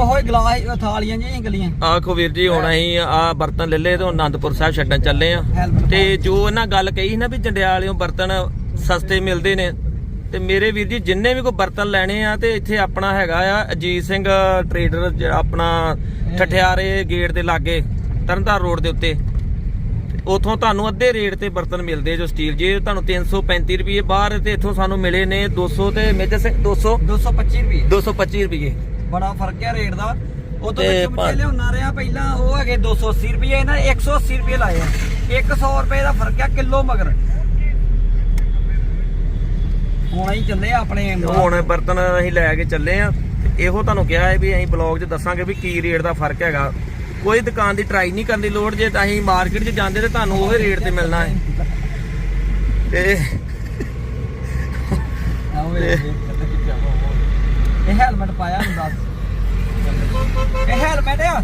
ਉਹ ਹੀ ਗਲਾਸ ਥਾਲੀਆਂ ਜਿਹੀਆਂ ਗਲੀਆਂ। ਆਖੋ ਵੀਰ ਜੀ ਹੁਣ ਅਸੀਂ ਆ ਬਰਤਨ ਲੈ ਲਏ ਤੇ ਹੁਣ ਆਨੰਦਪੁਰ ਸਾਹਿਬ ਛੱਡਣ ਚੱਲੇ ਆ। ਹੈਲਮਟ ਤੇ ਜੋ ਇਹਨਾਂ ਗੱਲ ਕਹੀ ਸੀ ਨਾ ਵੀ ਜੰਡਿਆਲਿਓਂ ਬਰਤਨ ਸਸਤੇ ਮਿਲਦੇ ਨੇ ਤੇ ਮੇਰੇ ਵੀਰ ਜੀ ਜਿੰਨੇ ਵੀ ਕੋਈ ਬਰਤਨ ਲੈਣੇ ਆ ਤੇ ਇੱਥੇ ਆਪਣਾ ਹੈਗਾ ਆ ਅਜੀਤ ਸਿੰਘ ਟਰੇਡਰ ਜਿਹੜਾ ਆਪਣਾ ਠਠਿਆਰੇ ਗੇਟ ਦੇ ਲਾਗੇ ਤਰਨਤਾਰਨ ਰੋਡ ਦੇ ਉੱਤੇ। ਉਥੋਂ ਤੁਹਾਨੂੰ ਅੱਧੇ ਰੇਟ ਤੇ ਬਰਤਨ ਮਿਲਦੇ ਜੋ ਸਟੀਲ ਜੇ ਤੁਹਾਨੂੰ 335 ਰੁਪਏ ਬਾਹਰ ਤੇ ਇੱਥੋਂ ਸਾਨੂੰ ਮਿਲੇ ਨੇ 200 ਤੇ ਮੇਜਰ ਸਿੰਘ 200 225 ਰੁਪਏ। 225 ਰੁਪਏ। ਬੜਾ ਫ਼ਰਕ ਹੈ ਰੇਟ ਦਾ। ਉਹ ਤੋਂ ਵਿੱਚ ਮੁੱਕੇ ਲਿਆਉਣਾ ਰਿਹਾ ਪਹਿਲਾਂ ਉਹ ਹੈਗੇ 280 ਰੁਪਏ ਇਹਨਾਂ ਨੇ 180 ਰੁਪਏ ਲਾਏ ਆ। 100 ਰੁਪਏ ਦਾ ਫ਼ਰਕ ਹੈ ਕਿਲੋ ਮਗਰ। ਹੁਣ ਹੀ ਚੱਲੇ ਆਪਣੇ ਹੁਣ ਬਰਤਨ ਅਸੀਂ ਲੈ ਕੇ ਚੱਲੇ ਆ। ਇਹੋ ਤੁਹਾਨੂੰ ਕਿਹਾ ਹੈ ਵੀ ਅਸੀਂ ਬਲੌਗ 'ਚ ਦੱਸਾਂਗੇ ਵੀ ਕੀ ਰੇਟ ਦਾ ਫ਼ਰਕ ਹੈਗਾ। ਕੋਈ ਦੁਕਾਨ ਦੀ ਟਰਾਈ ਨਹੀਂ ਕਰਨ ਦੀ ਲੋੜ ਜੇ ਤਾਂ ਅਸੀਂ ਮਾਰਕੀਟ 'ਚ ਜਾਂਦੇ ਤੇ ਤੁਹਾਨੂੰ ਉਹੀ ਰੇਟ ਤੇ ਮਿਲਣਾ ਹੈ। ਤੇ ਇਹ ਹੈਲਮਟ ਪਾਇਆ ਦੱਸ ਇਹ ਹੈਲਮਟ ਆ।